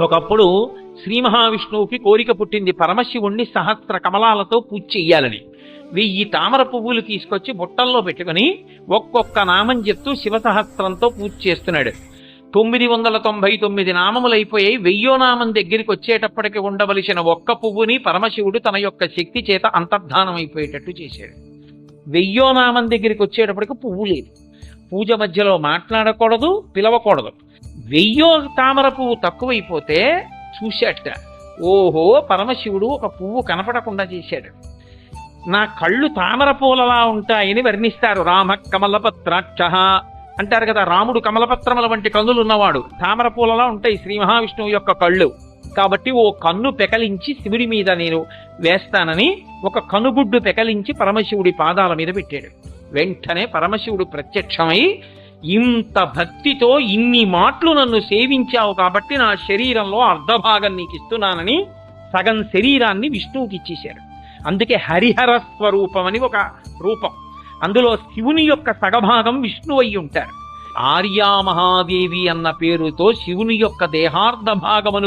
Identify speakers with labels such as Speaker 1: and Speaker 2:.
Speaker 1: ఒకప్పుడు శ్రీ మహావిష్ణువుకి కోరిక పుట్టింది పరమశివుణ్ణి సహస్ర కమలాలతో పూజ చెయ్యాలని. వెయ్యి తామర పువ్వులు తీసుకొచ్చి బుట్టల్లో పెట్టుకుని ఒక్కొక్క నామం చెప్తూ శివ సహస్రంతో పూజ చేస్తున్నాడు. తొమ్మిది వందల తొంభై తొమ్మిది నామములు వెయ్యో నామం దగ్గరికి వచ్చేటప్పటికి ఉండవలసిన ఒక్క పువ్వుని పరమశివుడు తన యొక్క శక్తి చేత అంతర్ధానం అయిపోయేటట్టు చేశాడు. వెయ్యో నామం దగ్గరికి వచ్చేటప్పటికి పువ్వు లేదు. పూజ మధ్యలో మాట్లాడకూడదు పిలవకూడదు. వెయ్యో తామర పువ్వు తక్కువైపోతే చూశాట ఓహో పరమశివుడు ఒక పువ్వు కనపడకుండా చేశాడు. నా కళ్ళు తామర పూలలా ఉంటాయని వర్ణిస్తారు. రామ కమలపత్రాక్ష అంటారు కదా రాముడు కమలపత్రముల వంటి కన్నులు ఉన్నవాడు తామర పూలలా ఉంటాయి శ్రీ మహావిష్ణువు యొక్క కళ్ళు. కాబట్టి ఓ కన్ను పెకలించి శివుడి మీద నేను వేస్తానని ఒక కనుగుడ్డు పెకలించి పరమశివుడి పాదాల మీద పెట్టాడు. వెంటనే పరమశివుడు ప్రత్యక్షమై ఇంత భక్తితో ఇన్ని మాటలు నన్ను సేవించావు కాబట్టి నా శరీరంలో అర్ధభాగం నీకు ఇస్తున్నానని సగం శరీరాన్ని విష్ణువుకి ఇచ్చేశారు అందుకే హరిహర స్వరూపం అని ఒక రూపం. అందులో శివుని యొక్క సగభాగం విష్ణువు అయి ఉంటారు. ఆర్యా మహాదేవి అన్న పేరుతో శివుని యొక్క దేహార్ధ భాగమును